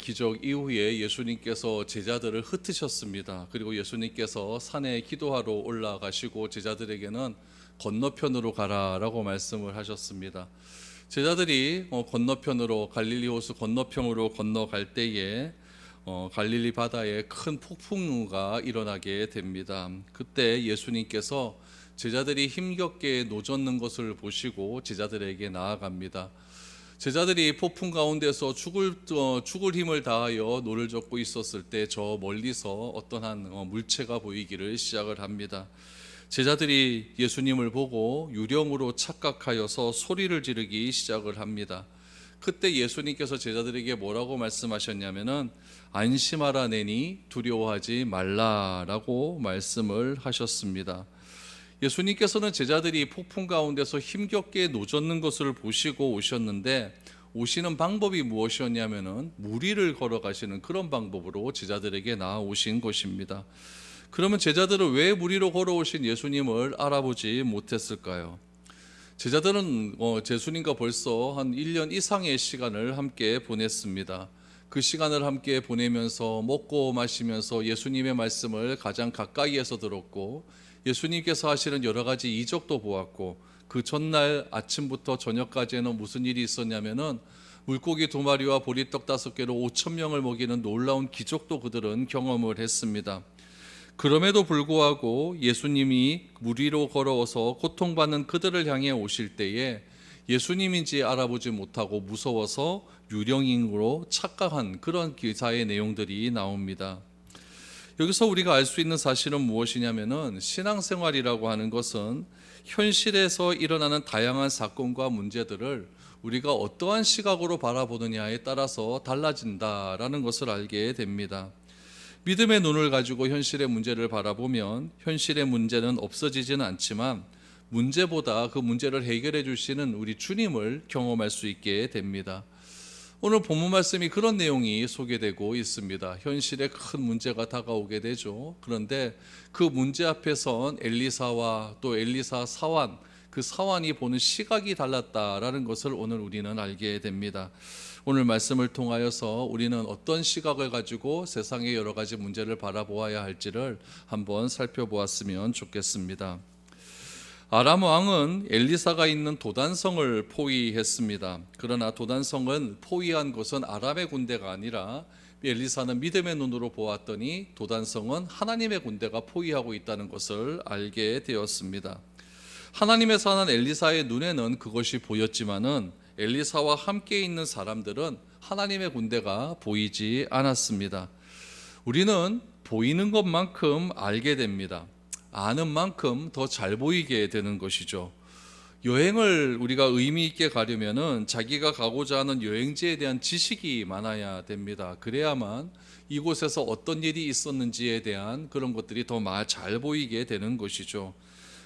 기적 이후에 예수님께서 제자들을 흩으셨습니다. 그리고 예수님께서 산에 기도하러 올라가시고 제자들에게는 건너편으로 가라라고 말씀을 하셨습니다. 제자들이 어, 건너편으로 갈릴리 호수 건너편으로 건너갈 때에 어, 갈릴리 바다에 큰 폭풍우가 일어나게 됩니다. 그때 예수님께서 제자들이 힘겹게 노젓는 것을 보시고 제자들에게 나아갑니다. 제자들이 폭풍 가운데서 죽을 어, 죽을 힘을 다하여 노를 젓고 있었을 때 저 멀리서 어떠한 어, 물체가 보이기를 시작을 합니다. 제자들이 예수님을 보고 유령으로 착각하여서 소리를 지르기 시작을 합니다. 그때 예수님께서 제자들에게 뭐라고 말씀하셨냐면은 안심하라 내니 두려워하지 말라라고 말씀을 하셨습니다. 예수님께서는 제자들이 폭풍 가운데서 힘겹게 노젓는 것을 보시고 오셨는데 오시는 방법이 무엇이었냐면은 무리를 걸어가시는 그런 방법으로 제자들에게 나아오신 것입니다. 그러면 제자들은 왜 무리로 걸어오신 예수님을 알아보지 못했을까요? 제자들은 어, 예수님과 벌써 한 1년 이상의 시간을 함께 보냈습니다. 그 시간을 함께 보내면서 먹고 마시면서 예수님의 말씀을 가장 가까이에서 들었고 예수님께서 하시는 여러 가지 이적도 보았고 그 전날 아침부터 저녁까지는 무슨 일이 있었냐면은 물고기 두 마리와 보리떡 다섯 개로 5천 명을 먹이는 놀라운 기적도 그들은 경험을 했습니다. 그럼에도 불구하고 예수님이 물 위로 걸어와서 고통받는 그들을 향해 오실 때에 예수님인지 알아보지 못하고 무서워서 유령인으로 착각한 그런 기사의 내용들이 나옵니다. 여기서 우리가 알 수 있는 사실은 무엇이냐면은 신앙생활이라고 하는 것은 현실에서 일어나는 다양한 사건과 문제들을 우리가 어떠한 시각으로 바라보느냐에 따라서 달라진다라는 것을 알게 됩니다. 믿음의 눈을 가지고 현실의 문제를 바라보면 현실의 문제는 없어지지는 않지만 문제보다 그 문제를 해결해 주시는 우리 주님을 경험할 수 있게 됩니다. 오늘 본문 말씀이 그런 내용이 소개되고 있습니다. 현실에 큰 문제가 다가오게 되죠. 그런데 그 문제 앞에선 엘리사와 또 엘리사 사환 그 사환이 보는 시각이 달랐다라는 것을 오늘 우리는 알게 됩니다. 오늘 말씀을 통하여서 우리는 어떤 시각을 가지고 세상의 여러 가지 문제를 바라보아야 할지를 한번 살펴보았으면 좋겠습니다. 아람 왕은 엘리사가 있는 도단성을 포위했습니다. 그러나 도단성은 포위한 것은 아람의 군대가 아니라 엘리사는 믿음의 눈으로 보았더니 도단성은 하나님의 군대가 포위하고 있다는 것을 알게 되었습니다. 하나님의 선한 엘리사의 눈에는 그것이 보였지만은 엘리사와 함께 있는 사람들은 하나님의 군대가 보이지 않았습니다. 우리는 보이는 것만큼 알게 됩니다. 아는 만큼 더 잘 보이게 되는 것이죠. 여행을 우리가 의미 있게 가려면은 자기가 가고자 하는 여행지에 대한 지식이 많아야 됩니다. 그래야만 이곳에서 어떤 일이 있었는지에 대한 그런 것들이 더 잘 보이게 되는 것이죠.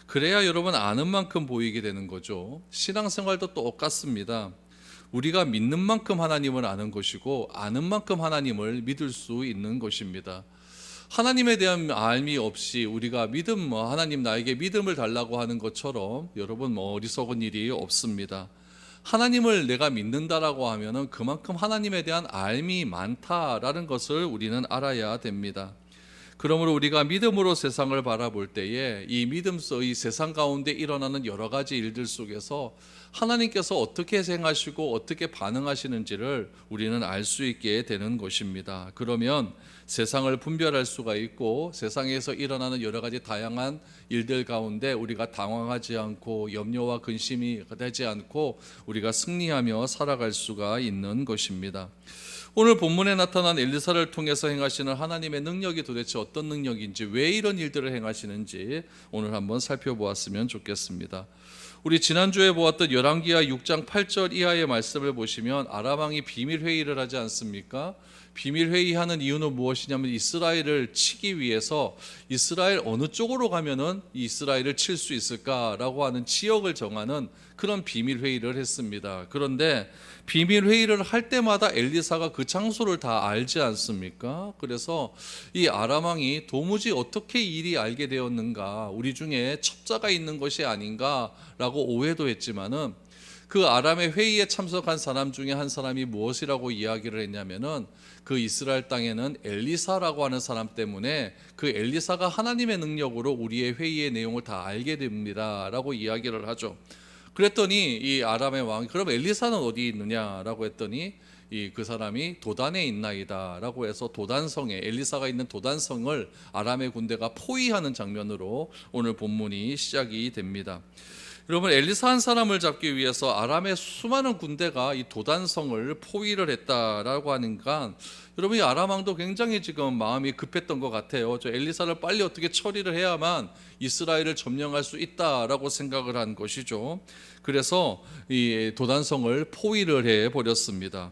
그래야 여러분 아는 만큼 보이게 되는 거죠. 신앙생활도 똑같습니다. 우리가 믿는 만큼 하나님을 아는 것이고 아는 만큼 하나님을 믿을 수 있는 것입니다. 하나님에 대한 알미 없이 우리가 믿음 뭐 하나님 나에게 믿음을 달라고 하는 것처럼 여러분 뭐 어리석은 일이 없습니다. 하나님을 내가 믿는다라고 하면은 그만큼 하나님에 대한 알미 많다라는 것을 우리는 알아야 됩니다. 그러므로 우리가 믿음으로 세상을 바라볼 때에 이 믿음 속의 세상 가운데 일어나는 여러 가지 일들 속에서 하나님께서 어떻게 생하시고 어떻게 반응하시는지를 우리는 알 수 있게 되는 것입니다. 그러면 세상을 분별할 수가 있고 세상에서 일어나는 여러 가지 다양한 일들 가운데 우리가 당황하지 않고 염려와 근심이 되지 않고 우리가 승리하며 살아갈 수가 있는 것입니다. 오늘 본문에 나타난 엘리사를 통해서 행하시는 하나님의 능력이 도대체 어떤 능력인지 왜 이런 일들을 행하시는지 오늘 한번 살펴보았으면 좋겠습니다. 우리 지난주에 보았던 열왕기하 6장 8절 이하의 말씀을 보시면 아람 왕이 비밀 회의를 하지 않습니까? 비밀 회의하는 이유는 무엇이냐면 이스라엘을 치기 위해서 이스라엘 어느 쪽으로 가면은 이스라엘을 칠 수 있을까라고 하는 지역을 정하는 그런 비밀 회의를 했습니다. 그런데 비밀 회의를 할 때마다 엘리사가 그 장소를 다 알지 않습니까? 그래서 이 아람 왕이 도무지 어떻게 일이 알게 되었는가? 우리 중에 첩자가 있는 것이 아닌가라고 오해도 했지만은 그 아람의 회의에 참석한 사람 중에 한 사람이 무엇이라고 이야기를 했냐면은 그 이스라엘 땅에는 엘리사라고 하는 사람 때문에 그 엘리사가 하나님의 능력으로 우리의 회의의 내용을 다 알게 됩니다라고 이야기를 하죠. 그랬더니 이 아람의 왕이 그럼 엘리사는 어디 있느냐라고 했더니 이 그 사람이 도단에 있나이다라고 해서 도단성에 엘리사가 있는 도단성을 아람의 군대가 포위하는 장면으로 오늘 본문이 시작이 됩니다. 여러분 엘리사 한 사람을 잡기 위해서 아람의 수많은 군대가 이 도단성을 포위를 했다라고 하니까 여러분 이 아람 왕도 굉장히 지금 마음이 급했던 것 같아요. 저 엘리사를 빨리 어떻게 처리를 해야만 이스라엘을 점령할 수 있다라고 생각을 한 것이죠. 그래서 이 도단성을 포위를 해 버렸습니다.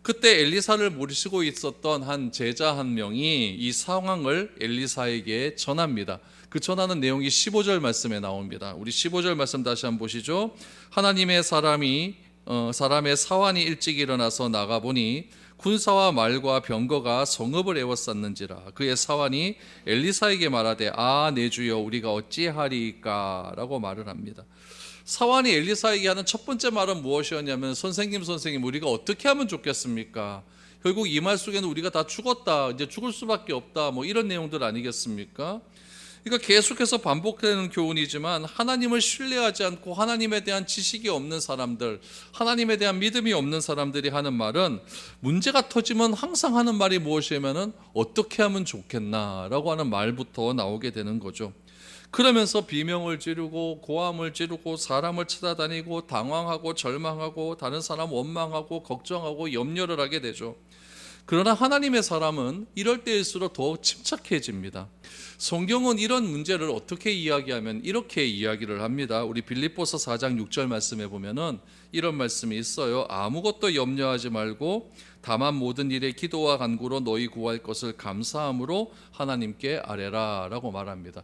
그때 엘리사를 모시고 있었던 한 제자 한 명이 이 상황을 엘리사에게 전합니다. 그 전하는 내용이 15절 말씀에 나옵니다. 우리 15절 말씀 다시 한번 보시죠. 하나님의 사람이 어, 사람의 사환이 일찍 일어나서 나가 보니 군사와 말과 병거가 성읍을 에워쌌는지라 그의 사환이 엘리사에게 말하되 아 내 주여 우리가 어찌하리까라고 말을 합니다. 사환이 엘리사에게 하는 첫 번째 말은 무엇이었냐면 선생님 선생님 우리가 어떻게 하면 좋겠습니까? 결국 이 말 속에는 우리가 다 죽었다 이제 죽을 수밖에 없다 뭐 이런 내용들 아니겠습니까? 그러니까 계속해서 반복되는 교훈이지만 하나님을 신뢰하지 않고 하나님에 대한 지식이 없는 사람들, 하나님에 대한 믿음이 없는 사람들이 하는 말은 문제가 터지면 항상 하는 말이 무엇이냐면은 어떻게 하면 좋겠나라고 하는 말부터 나오게 되는 거죠. 그러면서 비명을 지르고 고함을 지르고 사람을 찾아다니고 당황하고 절망하고 다른 사람 원망하고 걱정하고 염려를 하게 되죠. 그러나 하나님의 사람은 이럴 때일수록 더욱 침착해집니다. 성경은 이런 문제를 어떻게 이야기하면 이렇게 이야기를 합니다. 우리 빌립보서 4장 6절 말씀에 보면은 이런 말씀이 있어요. 아무것도 염려하지 말고 다만 모든 일에 기도와 간구로 너희 구할 것을 감사함으로 하나님께 아뢰라라고 말합니다.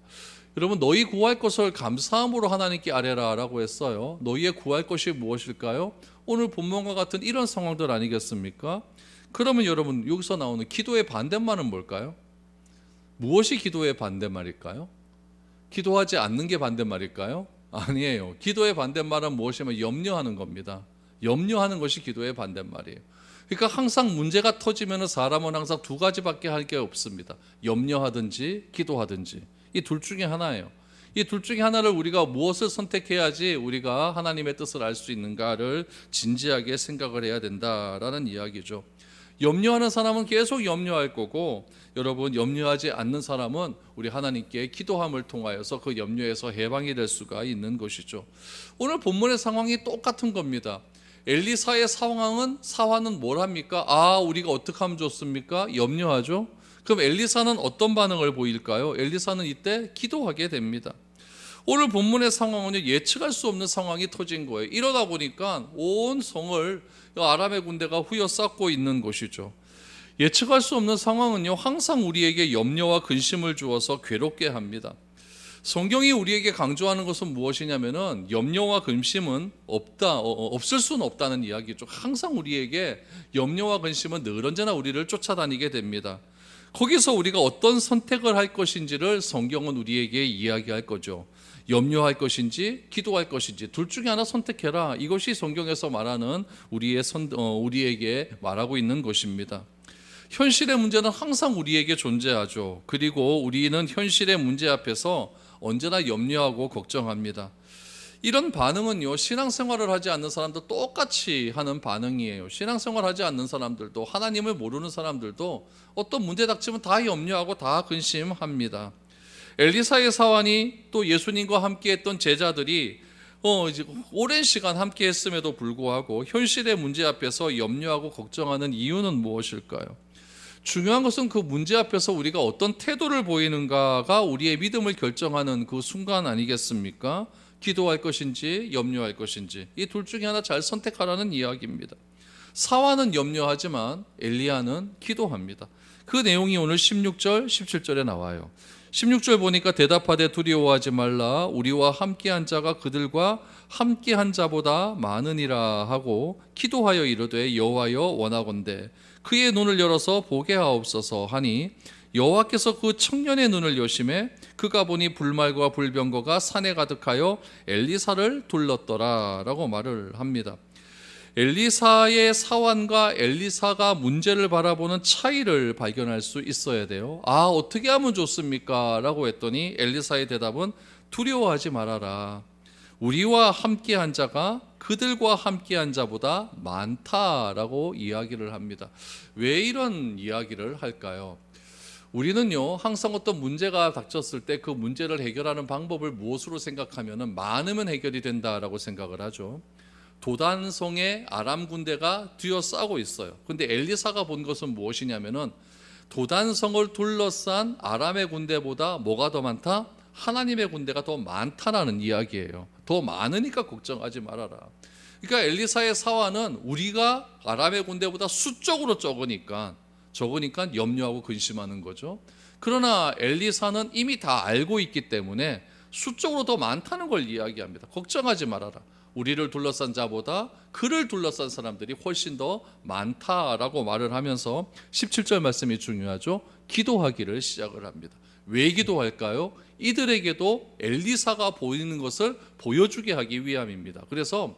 여러분 너희 구할 것을 감사함으로 하나님께 아뢰라라고 했어요. 너희의 구할 것이 무엇일까요? 오늘 본문과 같은 이런 상황들 아니겠습니까? 그러면 여러분 여기서 나오는 기도의 반대말은 뭘까요? 무엇이 기도의 반대말일까요? 기도하지 않는 게 반대말일까요? 아니에요. 기도의 반대말은 무엇이냐면 염려하는 겁니다. 염려하는 것이 기도의 반대말이에요. 그러니까 항상 문제가 터지면 사람은 항상 두 가지밖에 할 게 없습니다. 염려하든지 기도하든지 이 둘 중에 하나예요. 이 둘 중에 하나를 우리가 무엇을 선택해야지 우리가 하나님의 뜻을 알 수 있는가를 진지하게 생각을 해야 된다라는 이야기죠. 염려하는 사람은 계속 염려할 거고 여러분 염려하지 않는 사람은 우리 하나님께 기도함을 통하여서 그 염려에서 해방이 될 수가 있는 것이죠. 오늘 본문의 상황이 똑같은 겁니다. 엘리사의 상황은 사화는 뭘 합니까? 아, 우리가 어떻게 하면 좋습니까? 염려하죠. 그럼 엘리사는 어떤 반응을 보일까요? 엘리사는 이때 기도하게 됩니다. 오늘 본문의 상황은 예측할 수 없는 상황이 터진 거예요. 이러다 보니까 온 성을 아람의 군대가 후벼쌓고 있는 것이죠. 예측할 수 없는 상황은요, 항상 우리에게 염려와 근심을 주어서 괴롭게 합니다. 성경이 우리에게 강조하는 것은 무엇이냐면은 염려와 근심은 없다, 어, 어, 없을 수는 없다는 이야기죠. 항상 우리에게 염려와 근심은 늘 언제나 우리를 쫓아다니게 됩니다. 거기서 우리가 어떤 선택을 할 것인지를 성경은 우리에게 이야기할 거죠. 염려할 것인지 기도할 것인지 둘 중에 하나 선택해라. 이것이 성경에서 말하는 우리의 선, 어, 우리에게 말하고 있는 것입니다. 현실의 문제는 항상 우리에게 존재하죠. 그리고 우리는 현실의 문제 앞에서 언제나 염려하고 걱정합니다. 이런 반응은요, 신앙생활을 하지 않는 사람도 똑같이 하는 반응이에요. 신앙생활 하지 않는 사람들도, 하나님을 모르는 사람들도 어떤 문제 닥치면 다 염려하고 다 근심합니다. 엘리사의 사환이 또 예수님과 함께 했던 제자들이 어, 이제 오랜 시간 함께 했음에도 불구하고 현실의 문제 앞에서 염려하고 걱정하는 이유는 무엇일까요? 중요한 것은 그 문제 앞에서 우리가 어떤 태도를 보이는가가 우리의 믿음을 결정하는 그 순간 아니겠습니까? 기도할 것인지 염려할 것인지 이 둘 중에 하나 잘 선택하라는 이야기입니다. 사화는 염려하지만 엘리야는 기도합니다. 그 내용이 오늘 16절, 17절에 나와요. 16절 보니까 대답하되 두려워하지 말라 우리와 함께한 자가 그들과 함께한 자보다 많으니라 하고 기도하여 이르되 여호와여 원하건대 그의 눈을 열어서 보게 하옵소서 하니 여호와께서 그 청년의 눈을 여심해 그가 보니 불말과 불병거가 산에 가득하여 엘리사를 둘렀더라라고 말을 합니다. 엘리사의 사환과 엘리사가 문제를 바라보는 차이를 발견할 수 있어야 돼요. 아, 어떻게 하면 좋습니까? 라고 했더니 엘리사의 대답은 두려워하지 말아라. 우리와 함께 한 자가 그들과 함께 한 자보다 많다라고 이야기를 합니다. 왜 이런 이야기를 할까요? 우리는요 항상 어떤 문제가 닥쳤을 때 그 문제를 해결하는 방법을 무엇으로 생각하면은 많으면 해결이 된다라고 생각을 하죠. 도단성에 아람 군대가 뒤어싸고 있어요. 근데 엘리사가 본 것은 무엇이냐면은 도단성을 둘러싼 아람의 군대보다 뭐가 더 많다? 하나님의 군대가 더 많다라는 이야기예요. 더 많으니까 걱정하지 말아라. 그러니까 엘리사의 사화는 우리가 아람의 군대보다 수적으로 적으니까 적으니까 염려하고 근심하는 거죠. 그러나 엘리사는 이미 다 알고 있기 때문에 수적으로 더 많다는 걸 이야기합니다. 걱정하지 말아라. 우리를 둘러싼 자보다 그를 둘러싼 사람들이 훨씬 더 많다라고 말을 하면서 17절 말씀이 중요하죠. 기도하기를 시작을 합니다. 왜 기도할까요? 이들에게도 엘리사가 보이는 것을 보여주게 하기 위함입니다. 그래서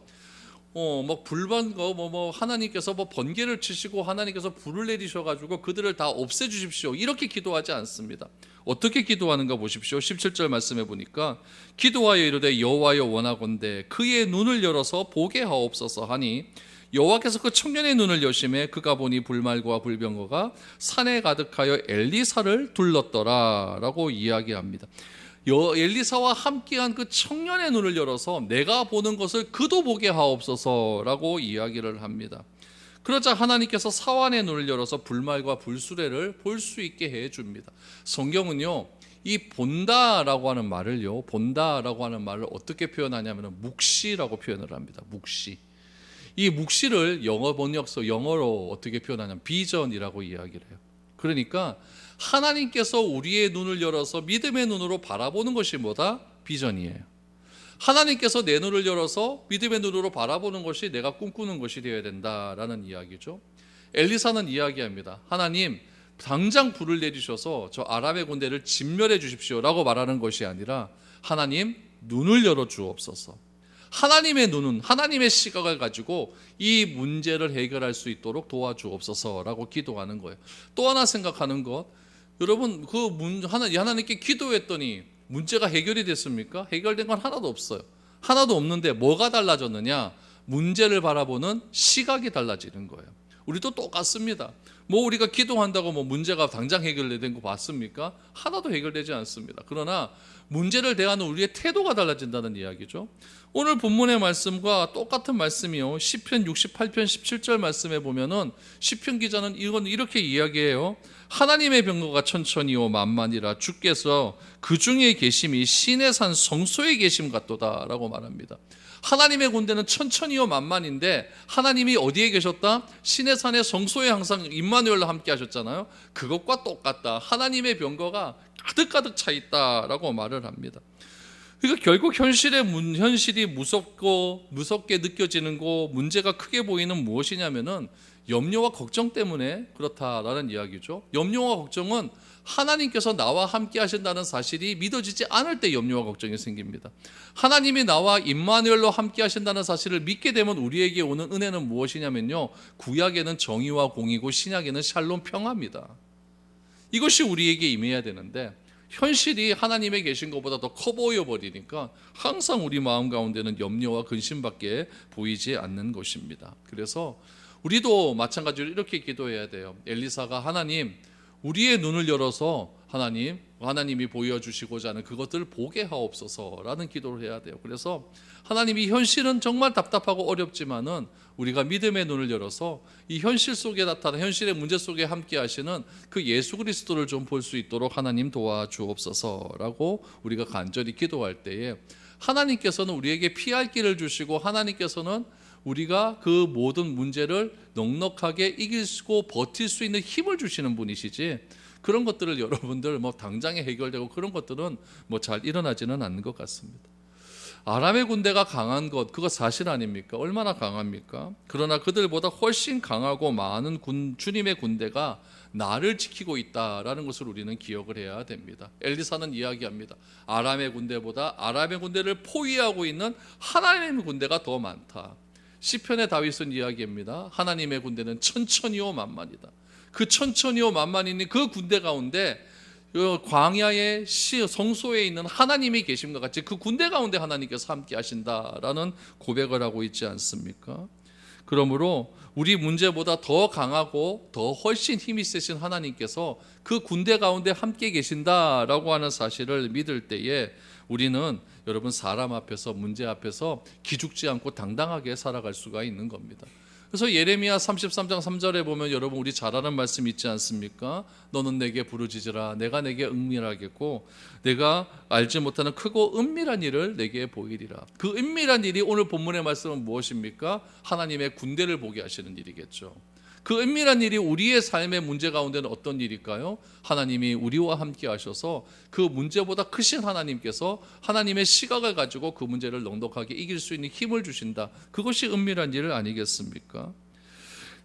어뭐 불반 거뭐 뭐 하나님께서 뭐 번개를 치시고 하나님께서 불을 내리셔 가지고 그들을 다 없애 주십시오. 이렇게 기도하지 않습니다. 어떻게 기도하는가 보십시오. 17절 말씀해 보니까 기도하여 이르되 여호와여 원하건대 그의 눈을 열어서 보게 하옵소서 하니 여호와께서 그 청년의 눈을 여심해 그가 보니 불말과 불병거가 산에 가득하여 엘리사를 둘렀더라라고 이야기합니다. 여 엘리사와 함께한 그 청년의 눈을 열어서 내가 보는 것을 그도 보게 하옵소서라고 이야기를 합니다. 그러자 하나님께서 사환의 눈을 열어서 불말과 불수레를 볼 수 있게 해 줍니다. 성경은요. 이 본다라고 하는 말을요. 본다라고 하는 말을 어떻게 표현하냐면 묵시라고 표현을 합니다. 묵시. 이 묵시를 영어 번역서 영어로 어떻게 표현하냐면 비전이라고 이야기를 해요. 그러니까 하나님께서 우리의 눈을 열어서 믿음의 눈으로 바라보는 것이 뭐다? 비전이에요. 하나님께서 내 눈을 열어서 믿음의 눈으로 바라보는 것이 내가 꿈꾸는 것이 되어야 된다라는 이야기죠. 엘리사는 이야기합니다. 하나님 당장 불을 내리셔서 저 아람의 군대를 진멸해 주십시오라고 말하는 것이 아니라 하나님 눈을 열어 주옵소서. 하나님의 눈은 하나님의 시각을 가지고 이 문제를 해결할 수 있도록 도와주옵소서라고 기도하는 거예요. 또 하나 생각하는 것 여러분 그 문, 하나, 하나님께 기도했더니 문제가 해결이 됐습니까? 해결된 건 하나도 없어요. 하나도 없는데 뭐가 달라졌느냐? 문제를 바라보는 시각이 달라지는 거예요. 우리도 똑같습니다. 뭐 우리가 기도한다고 뭐 문제가 당장 해결된 거 봤습니까? 하나도 해결되지 않습니다. 그러나 문제를 대하는 우리의 태도가 달라진다는 이야기죠. 오늘 본문의 말씀과 똑같은 말씀이요. 시편 68편 17절 말씀에 보면은 시편 기자는 이건 이렇게 이야기해요. 하나님의 병거가 천천히오 만만이라 주께서 그 중에 계심이 신의 산 성소에 계심 같도다라고 말합니다. 하나님의 군대는 천천히요 만만인데 하나님이 어디에 계셨다? 신의 산의 성소에 항상 임마누엘과 함께 하셨잖아요. 그것과 똑같다. 하나님의 병거가 가득가득 차 있다라고 말을 합니다. 그러니까 결국 현실의 문, 현실이 무섭고 무섭게 느껴지는 거 문제가 크게 보이는 무엇이냐면은 염려와 걱정 때문에 그렇다라는 이야기죠. 염려와 걱정은 하나님께서 나와 함께 하신다는 사실이 믿어지지 않을 때 염려와 걱정이 생깁니다. 하나님이 나와 임마누엘로 함께 하신다는 사실을 믿게 되면 우리에게 오는 은혜는 무엇이냐면요. 구약에는 정의와 공이고 신약에는 샬롬 평화입니다. 이것이 우리에게 임해야 되는데 현실이 하나님의 계신 것보다 더 커 보여 버리니까 항상 우리 마음 가운데는 염려와 근심밖에 보이지 않는 것입니다. 그래서 우리도 마찬가지로 이렇게 기도해야 돼요. 엘리사가 하나님 우리의 눈을 열어서 하나님 하나님이 보여주시고자 하는 그것들을 보게 하옵소서라는 기도를 해야 돼요. 그래서 하나님이 현실은 정말 답답하고 어렵지만은 우리가 믿음의 눈을 열어서 이 현실 속에 나타나 현실의 문제 속에 함께 하시는 그 예수 그리스도를 좀 볼 수 있도록 하나님 도와주옵소서라고 우리가 간절히 기도할 때에 하나님께서는 우리에게 피할 길을 주시고 하나님께서는 우리가 그 모든 문제를 넉넉하게 이기고 버틸 수 있는 힘을 주시는 분이시지 그런 것들을 여러분들 뭐 당장에 해결되고 그런 것들은 뭐 잘 일어나지는 않는 것 같습니다. 아람의 군대가 강한 것 그거 사실 아닙니까? 얼마나 강합니까? 그러나 그들보다 훨씬 강하고 많은 군 주님의 군대가 나를 지키고 있다라는 것을 우리는 기억을 해야 됩니다. 엘리사는 이야기합니다. 아람의 군대보다 아람의 군대를 포위하고 있는 하나님의 군대가 더 많다. 시편의 다윗은 이야기합니다. 하나님의 군대는 천천히오 만만이다. 그 천천히오 만만이니 그 군대 가운데 그 광야의 시 성소에 있는 하나님이 계심과 같이 그 군대 가운데 하나님께서 함께 하신다라는 고백을 하고 있지 않습니까? 그러므로 우리 문제보다 더 강하고 더 훨씬 힘이 세신 하나님께서 그 군대 가운데 함께 계신다라고 하는 사실을 믿을 때에 우리는 여러분 사람 앞에서 문제 앞에서 기죽지 않고 당당하게 살아갈 수가 있는 겁니다. 그래서 예레미야 33장 3절에 보면 여러분 우리 잘 아는 말씀 있지 않습니까? 너는 내게 부르짖으라 내가 내게 응밀하겠고 내가 알지 못하는 크고 은밀한 일을 내게 보이리라. 그 은밀한 일이 오늘 본문의 말씀은 무엇입니까? 하나님의 군대를 보게 하시는 일이겠죠. 그 은밀한 일이 우리의 삶의 문제 가운데는 어떤 일일까요? 하나님이 우리와 함께 하셔서 그 문제보다 크신 하나님께서 하나님의 시각을 가지고 그 문제를 넉넉하게 이길 수 있는 힘을 주신다. 그것이 은밀한 일 아니겠습니까?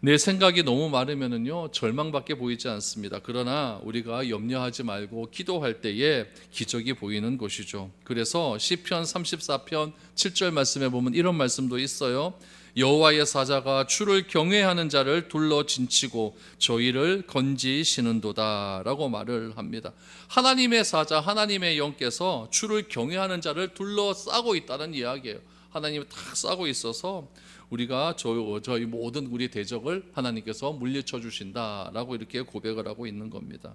내 생각이 너무 많으면은요 절망밖에 보이지 않습니다. 그러나 우리가 염려하지 말고 기도할 때에 기적이 보이는 것이죠. 그래서 시편 34편 7절 말씀에 보면 이런 말씀도 있어요. 여호와의 사자가 주를 경외하는 자를 둘러 진치고 저희를 건지시는도다라고 말을 합니다. 하나님의 사자 하나님의 영께서 주를 경외하는 자를 둘러 싸고 있다는 이야기예요. 하나님이 탁 싸고 있어서 우리가 저, 저희 모든 우리 대적을 하나님께서 물리쳐 주신다라고 이렇게 고백을 하고 있는 겁니다.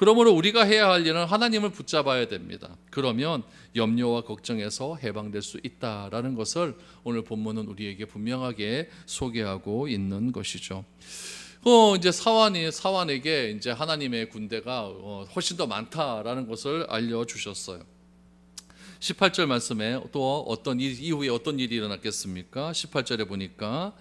그러므로 우리가 해야 할 일은 하나님을 붙잡아야 됩니다. 그러면 염려와 걱정에서 해방될 수 있다라는 것을 오늘 본문은 우리에게 분명하게 소개하고 있는 것이죠. 어 이제 사환이 사환에게 이제 하나님의 군대가 어, 훨씬 더 많다라는 것을 알려 주셨어요. 18절 말씀에 또 어떤 일, 이후에 어떤 일이 일어났겠습니까? 18절에 보니까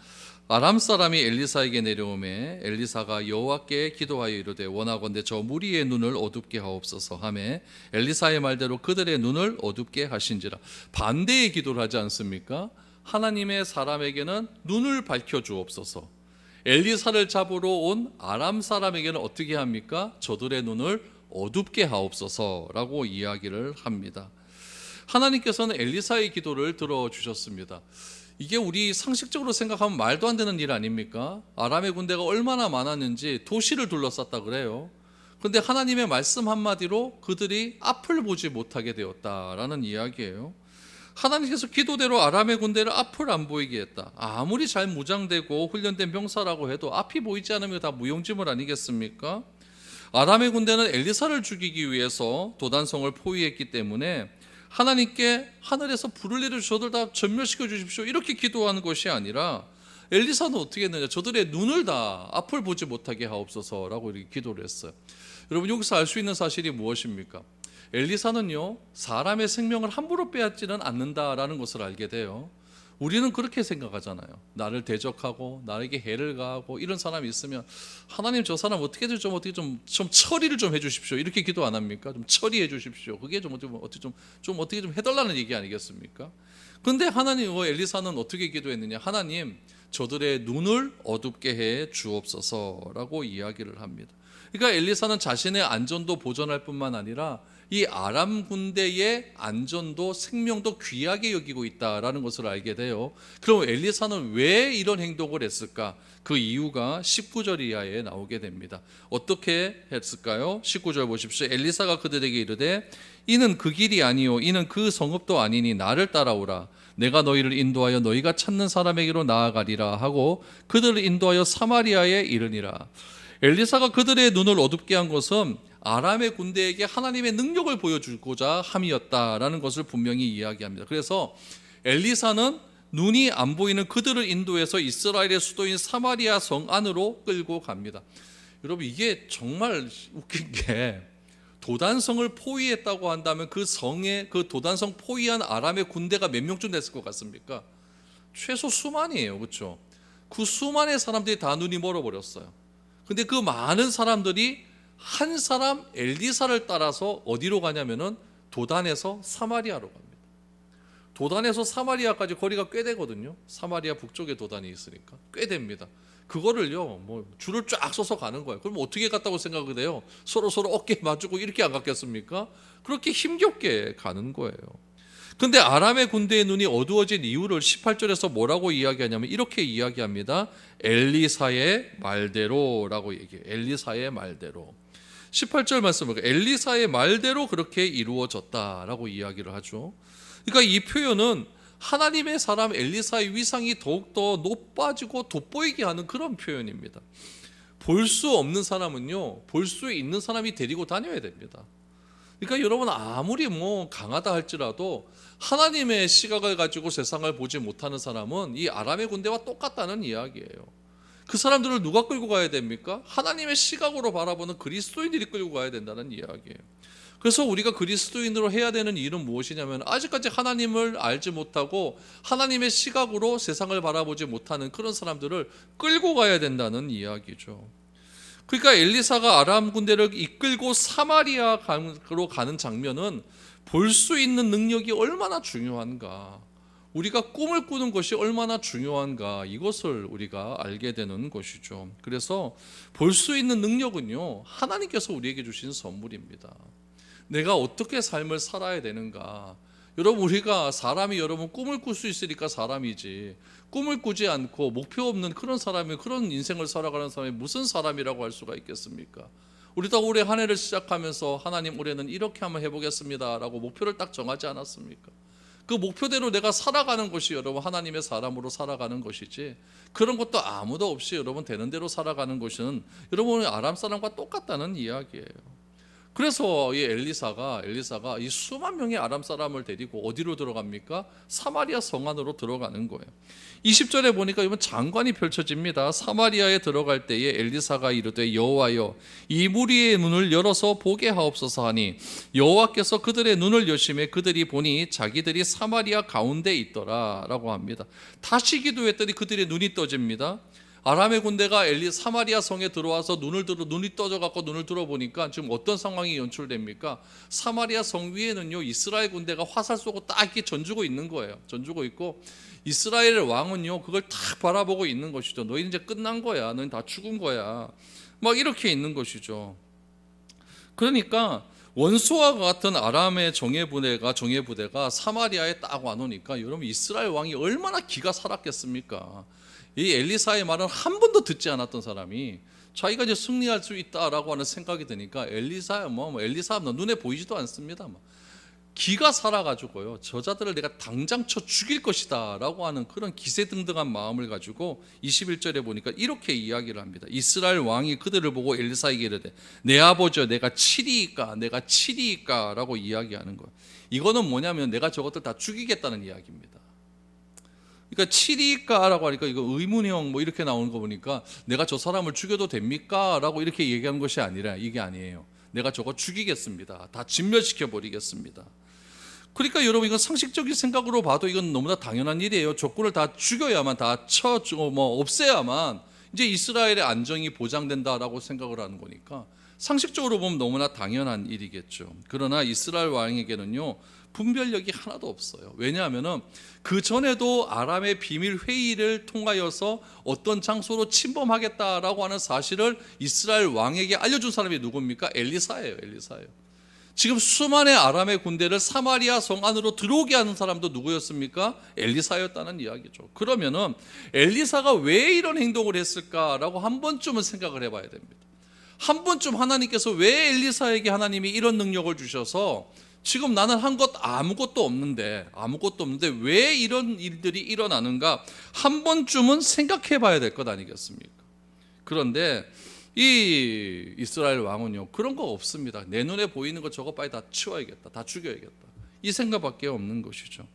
아람 사람이 엘리사에게 내려오매 엘리사가 여호와께 기도하여 이르되 원하건대 저 무리의 눈을 어둡게 하옵소서 하매 엘리사의 말대로 그들의 눈을 어둡게 하신지라 반대의 기도를 하지 않습니까? 하나님의 사람에게는 눈을 밝혀 주옵소서. 엘리사를 잡으러 온 아람 사람에게는 어떻게 합니까? 저들의 눈을 어둡게 하옵소서라고 이야기를 합니다. 하나님께서는 엘리사의 기도를 들어 주셨습니다. 이게 우리 상식적으로 생각하면 말도 안 되는 일 아닙니까? 아람의 군대가 얼마나 많았는지 도시를 둘러쌌다 그래요. 근데 하나님의 말씀 한마디로 그들이 앞을 보지 못하게 되었다라는 이야기예요. 하나님께서 기도대로 아람의 군대를 앞을 안 보이게 했다. 아무리 잘 무장되고 훈련된 병사라고 해도 앞이 보이지 않으면 다 무용지물 아니겠습니까? 아람의 군대는 엘리사를 죽이기 위해서 도단성을 포위했기 때문에 하나님께 하늘에서 불을 내려 저들 다 전멸시켜 주십시오. 이렇게 기도하는 것이 아니라 엘리사는 어떻게 했느냐? 저들의 눈을 다 앞을 보지 못하게 하옵소서라고 이렇게 기도를 했어요. 여러분 여기서 알 수 있는 사실이 무엇입니까? 엘리사는요 사람의 생명을 함부로 빼앗지는 않는다라는 것을 알게 돼요. 우리는 그렇게 생각하잖아요. 나를 대적하고 나에게 해를 가하고 이런 사람이 있으면 하나님 저 사람 어떻게든 좀 어떻게 좀, 좀 처리를 좀 해주십시오. 이렇게 기도 안 합니까? 좀 처리해 주십시오. 그게 좀 어떻게 어떻게 좀, 좀 어떻게 좀 해달라는 얘기 아니겠습니까? 근데 하나님 어, 엘리사는 어떻게 기도했느냐? 하나님 저들의 눈을 어둡게 해 주옵소서라고 이야기를 합니다. 그러니까 엘리사는 자신의 안전도 보존할 뿐만 아니라 이 아람 군대의 안전도 생명도 귀하게 여기고 있다라는 것을 알게 돼요. 그럼 엘리사는 왜 이런 행동을 했을까? 그 이유가 19절 이하에 나오게 됩니다. 어떻게 했을까요? 19절 보십시오. 엘리사가 그들에게 이르되 이는 그 길이 아니요 이는 그 성읍도 아니니 나를 따라오라. 내가 너희를 인도하여 너희가 찾는 사람에게로 나아가리라 하고 그들을 인도하여 사마리아에 이르니라. 엘리사가 그들의 눈을 어둡게 한 것은 아람의 군대에게 하나님의 능력을 보여주고자 함이었다라는 것을 분명히 이야기합니다. 그래서 엘리사는 눈이 안 보이는 그들을 인도해서 이스라엘의 수도인 사마리아 성 안으로 끌고 갑니다. 여러분 이게 정말 웃긴 게 도단성을 포위했다고 한다면 그 성에 그 도단성 포위한 아람의 군대가 몇 명쯤 됐을 것 같습니까? 최소 수만이에요, 그렇죠? 그 수만의 사람들이 다 눈이 멀어버렸어요. 근데 그 많은 사람들이 한 사람 엘리사를 따라서 어디로 가냐면은 도단에서 사마리아로 갑니다. 도단에서 사마리아까지 거리가 꽤 되거든요. 사마리아 북쪽에 도단이 있으니까 꽤 됩니다. 그거를요, 뭐 줄을 쫙 서서 가는 거예요. 그럼 어떻게 갔다고 생각이 돼요? 서로 서로 어깨 맞추고 이렇게 안 갔겠습니까? 그렇게 힘겹게 가는 거예요. 근데 아람의 군대의 눈이 어두워진 이유를 18절에서 뭐라고 이야기하냐면 이렇게 이야기합니다. 엘리사의 말대로라고 얘기해요. 엘리사의 말대로. 18절 말씀을 엘리사의 말대로 그렇게 이루어졌다라고 이야기를 하죠. 그러니까 이 표현은 하나님의 사람 엘리사의 위상이 더욱더 높아지고 돋보이게 하는 그런 표현입니다. 볼 수 없는 사람은요, 볼 수 있는 사람이 데리고 다녀야 됩니다. 그러니까 여러분 아무리 뭐 강하다 할지라도 하나님의 시각을 가지고 세상을 보지 못하는 사람은 이 아람의 군대와 똑같다는 이야기예요. 그 사람들을 누가 끌고 가야 됩니까? 하나님의 시각으로 바라보는 그리스도인들이 끌고 가야 된다는 이야기예요. 그래서 우리가 그리스도인으로 해야 되는 일은 무엇이냐면 아직까지 하나님을 알지 못하고 하나님의 시각으로 세상을 바라보지 못하는 그런 사람들을 끌고 가야 된다는 이야기죠. 그러니까 엘리사가 아람 군대를 이끌고 사마리아로 가는 장면은 볼 수 있는 능력이 얼마나 중요한가. 우리가 꿈을 꾸는 것이 얼마나 중요한가 이것을 우리가 알게 되는 것이죠. 그래서 볼 수 있는 능력은요 하나님께서 우리에게 주신 선물입니다. 내가 어떻게 삶을 살아야 되는가. 여러분 우리가 사람이 여러분 꿈을 꿀 수 있으니까 사람이지 꿈을 꾸지 않고 목표 없는 그런 사람이 그런 인생을 살아가는 사람이 무슨 사람이라고 할 수가 있겠습니까? 우리도 올해 한 해를 시작하면서 하나님 올해는 이렇게 한번 해보겠습니다라고 목표를 딱 정하지 않았습니까? 그 목표대로 내가 살아가는 것이 여러분 하나님의 사람으로 살아가는 것이지 그런 것도 아무도 없이 여러분 되는 대로 살아가는 것은 여러분 아람 사람과 똑같다는 이야기예요. 그래서 이 엘리사가 엘리사가 이 수만 명의 아람 사람을 데리고 어디로 들어갑니까? 사마리아 성 안으로 들어가는 거예요. 20절에 보니까 이번 장관이 펼쳐집니다. 사마리아에 들어갈 때에 엘리사가 이르되 여호와여 이 무리의 문을 열어서 보게 하옵소서 하니 여호와께서 그들의 눈을 여심해 그들이 보니 자기들이 사마리아 가운데 있더라라고 합니다. 다시 기도했더니 그들의 눈이 떠집니다. 아람의 군대가 엘리 사마리아 성에 들어와서 눈을 들어 눈이 떠져 갖고 눈을 들어 보니까 지금 어떤 상황이 연출됩니까? 사마리아 성 위에는요 이스라엘 군대가 화살 쏘고 딱 이렇게 전주고 있는 거예요. 전주고 있고 이스라엘 왕은요 그걸 탁 바라보고 있는 것이죠. 너희 이제 끝난 거야. 너희 다 죽은 거야. 막 이렇게 있는 것이죠. 그러니까 원수와 같은 아람의 정예 부대가 정예 부대가 사마리아에 딱 와놓으니까 여러분 이스라엘 왕이 얼마나 기가 살았겠습니까? 이 엘리사의 말은 한 번도 듣지 않았던 사람이 자기가 이제 승리할 수 있다라고 하는 생각이 드니까 엘리사 뭐, 뭐 엘리사 뭐 눈에 보이지도 않습니다. 뭐. 기가 살아가지고요 저자들을 내가 당장 쳐 죽일 것이다 라고 하는 그런 기세등등한 마음을 가지고 21절에 보니까 이렇게 이야기를 합니다. 이스라엘 왕이 그들을 보고 엘리사에게 이르되 내 아버지여 내가 치리이까 내가 치리이까라고 이야기하는 거예요. 이거는 뭐냐면 내가 저것들 다 죽이겠다는 이야기입니다. 그러니까 치리까라고 하니까 이거 의문형 뭐 이렇게 나오는 거 보니까 내가 저 사람을 죽여도 됩니까?라고 이렇게 얘기하는 것이 아니라 이게 아니에요. 내가 저거 죽이겠습니다. 다 진멸시켜 버리겠습니다. 그러니까 여러분 이건 상식적인 생각으로 봐도 이건 너무나 당연한 일이에요. 적군을 다 죽여야만 다 쳐 뭐 없애야만 이제 이스라엘의 안정이 보장된다라고 생각을 하는 거니까 상식적으로 보면 너무나 당연한 일이겠죠. 그러나 이스라엘 왕에게는요. 분별력이 하나도 없어요. 왜냐하면은 그 전에도 아람의 비밀 회의를 통하여서 어떤 장소로 침범하겠다라고 하는 사실을 이스라엘 왕에게 알려준 사람이 누굽니까? 엘리사예요. 엘리사예요. 지금 수만의 아람의 군대를 사마리아 성 안으로 들어오게 하는 사람도 누구였습니까? 엘리사였다는 이야기죠. 그러면은 엘리사가 왜 이런 행동을 했을까라고 한 번쯤은 생각을 해봐야 됩니다. 한 번쯤 하나님께서 왜 엘리사에게 하나님이 이런 능력을 주셔서 지금 나는 한 것 아무것도 없는데 아무것도 없는데 왜 이런 일들이 일어나는가 한 번쯤은 생각해 봐야 될 것 아니겠습니까? 그런데 이 이스라엘 왕은요 그런 거 없습니다. 내 눈에 보이는 거 저거 빨리 다 치워야겠다. 다 죽여야겠다. 이 생각밖에 없는 것이죠.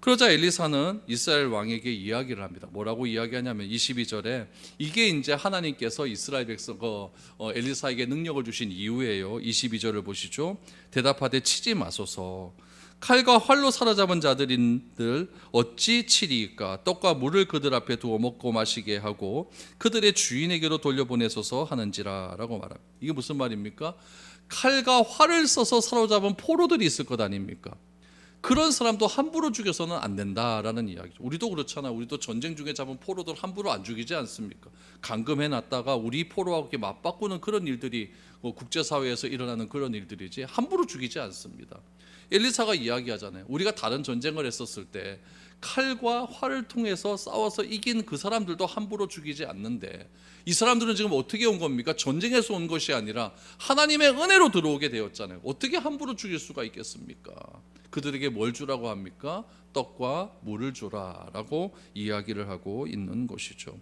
그러자 엘리사는 이스라엘 왕에게 이야기를 합니다. 뭐라고 이야기하냐면 22절에 이게 이제 하나님께서 이스라엘 백성 어, 엘리사에게 능력을 주신 이유예요. 22절을 보시죠. 대답하되 치지 마소서. 칼과 활로 사로잡은 자들인들 어찌 치리까 떡과 물을 그들 앞에 두어 먹고 마시게 하고 그들의 주인에게로 돌려보내소서 하는지라라고 말합니다. 이게 무슨 말입니까? 칼과 활을 써서 사로잡은 포로들이 있을 것 아닙니까? 그런 사람도 함부로 죽여서는 안 된다라는 이야기죠. 우리도 그렇잖아. 우리도 전쟁 중에 잡은 포로들 함부로 안 죽이지 않습니까? 감금해 놨다가 우리 포로하고 맞바꾸는 그런 일들이 뭐 국제사회에서 일어나는 그런 일들이지 함부로 죽이지 않습니다. 엘리사가 이야기하잖아요. 우리가 다른 전쟁을 했었을 때 칼과 활을 통해서 싸워서 이긴 그 사람들도 함부로 죽이지 않는데 이 사람들은 지금 어떻게 온 겁니까? 전쟁에서 온 것이 아니라 하나님의 은혜로 들어오게 되었잖아요. 어떻게 함부로 죽일 수가 있겠습니까? 그들에게 뭘 주라고 합니까? 떡과 물을 주라라고 이야기를 하고 있는 것이죠.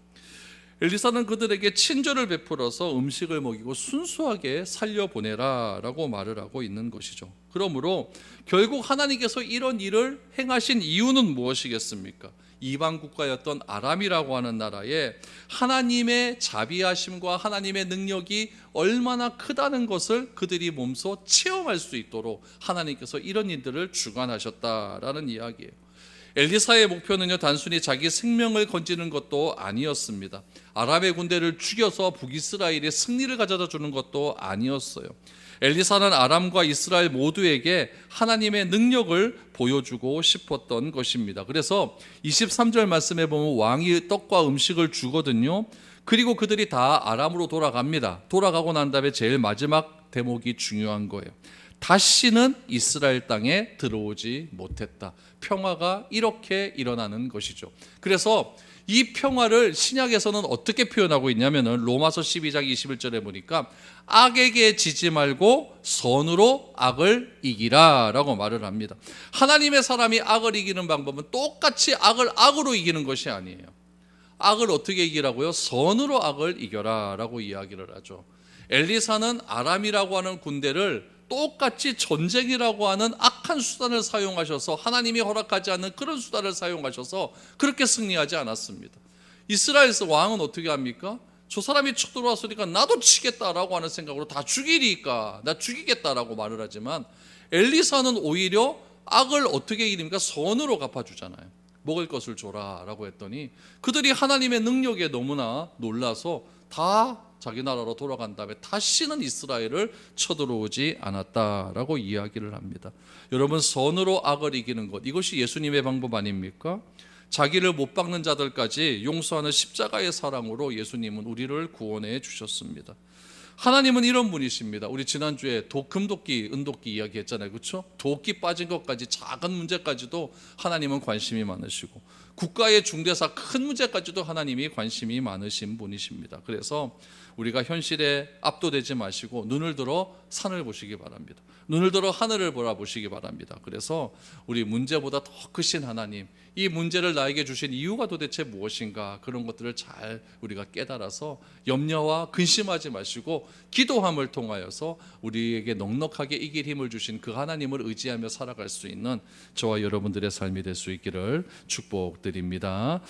엘리사는 그들에게 친절을 베풀어서 음식을 먹이고 순수하게 살려 보내라라고 말을 하고 있는 것이죠. 그러므로 결국 하나님께서 이런 일을 행하신 이유는 무엇이겠습니까? 이방 국가였던 아람이라고 하는 나라에 하나님의 자비하심과 하나님의 능력이 얼마나 크다는 것을 그들이 몸소 체험할 수 있도록 하나님께서 이런 일들을 주관하셨다라는 이야기예요. 엘리사의 목표는요 단순히 자기 생명을 건지는 것도 아니었습니다. 아람의 군대를 죽여서 북이스라엘에 승리를 가져다 주는 것도 아니었어요. 엘리사는 아람과 이스라엘 모두에게 하나님의 능력을 보여주고 싶었던 것입니다. 그래서 23절 말씀에 보면 왕이 떡과 음식을 주거든요. 그리고 그들이 다 아람으로 돌아갑니다. 돌아가고 난 다음에 제일 마지막 대목이 중요한 거예요. 다시는 이스라엘 땅에 들어오지 못했다. 평화가 이렇게 일어나는 것이죠. 그래서 이 평화를 신약에서는 어떻게 표현하고 있냐면은 로마서 12장 21절에 보니까 악에게 지지 말고 선으로 악을 이기라라고 말을 합니다. 하나님의 사람이 악을 이기는 방법은 똑같이 악을 악으로 이기는 것이 아니에요. 악을 어떻게 이기라고요? 선으로 악을 이겨라라고 이야기를 하죠. 엘리사는 아람이라고 하는 군대를 똑같이 전쟁이라고 하는 악한 수단을 사용하셔서 하나님이 허락하지 않는 그런 수단을 사용하셔서 그렇게 승리하지 않았습니다. 이스라엘 왕은 어떻게 합니까? 저 사람이 쳐 들어왔으니까 나도 치겠다라고 하는 생각으로 다 죽이리까 나 죽이겠다라고 말을 하지만 엘리사는 오히려 악을 어떻게 이깁니까? 선으로 갚아주잖아요. 먹을 것을 줘라라고 했더니 그들이 하나님의 능력에 너무나 놀라서 다 자기 나라로 돌아간 다음에 다시는 이스라엘을 쳐들어오지 않았다라고 이야기를 합니다. 여러분 선으로 악을 이기는 것 이것이 예수님의 방법 아닙니까? 자기를 못 박는 자들까지 용서하는 십자가의 사랑으로 예수님은 우리를 구원해 주셨습니다. 하나님은 이런 분이십니다. 우리 지난주에 도, 금도끼, 은도끼 이야기 했잖아요. 그렇죠? 도끼 빠진 것까지 작은 문제까지도 하나님은 관심이 많으시고 국가의 중대사 큰 문제까지도 하나님이 관심이 많으신 분이십니다. 그래서 우리가 현실에 압도되지 마시고 눈을 들어 산을 보시기 바랍니다. 눈을 들어 하늘을 바라보시기 바랍니다. 그래서 우리 문제보다 더 크신 하나님, 이 문제를 나에게 주신 이유가 도대체 무엇인가 그런 것들을 잘 우리가 깨달아서 염려와 근심하지 마시고 기도함을 통하여서 우리에게 넉넉하게 이길 힘을 주신 그 하나님을 의지하며 살아갈 수 있는 저와 여러분들의 삶이 될 수 있기를 축복드립니다.